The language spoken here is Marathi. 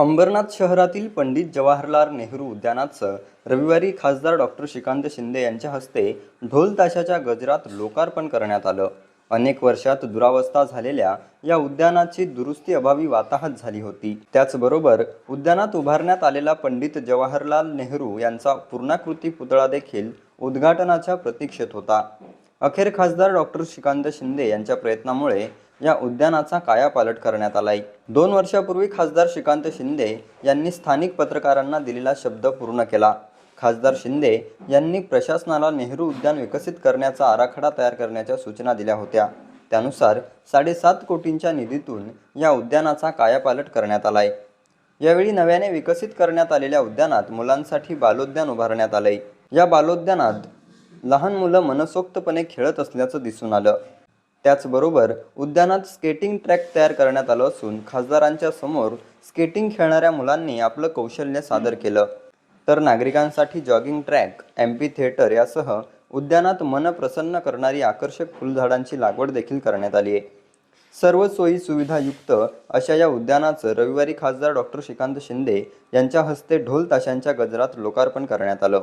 अंबरनाथ शहरातील पंडित जवाहरलाल नेहरू उद्यानाचं रविवारी खासदार डॉक्टर श्रीकांत शिंदे यांच्या हस्ते ढोल ताशाच्या गजरात लोकार्पण करण्यात आलं. अनेक वर्षात दुरावस्था झालेल्या या उद्यानाची दुरुस्ती अभावी वाताहत झाली होती. त्याचबरोबर उद्यानात उभारण्यात आलेला पंडित जवाहरलाल नेहरू यांचा पूर्णाकृती पुतळा देखील उद्घाटनाच्या प्रतीक्षेत होता. अखेर खासदार डॉक्टर श्रीकांत शिंदे यांच्या प्रयत्नामुळे या उद्यानाचा कायापालट करण्यात आलाय. दोन वर्षापूर्वी खासदार श्रीकांत शिंदे यांनी स्थानिक पत्रकारांना दिलेला शब्द पूर्ण केला. खासदार शिंदे यांनी प्रशासनाला नेहरू उद्यान विकसित करण्याचा आराखडा तयार करण्याच्या सूचना दिल्या होत्या. त्यानुसार साडेसात कोटींच्या निधीतून या उद्यानाचा कायापालट करण्यात आलाय. यावेळी नव्याने विकसित करण्यात आलेल्या उद्यानात मुलांसाठी बालोद्यान उभारण्यात आलंय. या बालोद्यानात लहान मुलं मनसोक्तपणे खेळत असल्याचं दिसून आलं. त्याचबरोबर उद्यानात स्केटिंग ट्रॅक तयार करण्यात आलं असून खासदारांच्या समोर स्केटिंग खेळणाऱ्या मुलांनी आपलं कौशल्य सादर केलं. तर नागरिकांसाठी जॉगिंग ट्रॅक एम्पी थिएटर यासह उद्यानात मन प्रसन्न करणारी आकर्षक फुलझाडांची लागवड देखील करण्यात आली आहे. सर्व सोयी सुविधायुक्त अशा या उद्यानाचं रविवारी खासदार डॉक्टर श्रीकांत शिंदे यांच्या हस्ते ढोल ताशांच्या गजरात लोकार्पण करण्यात आलं.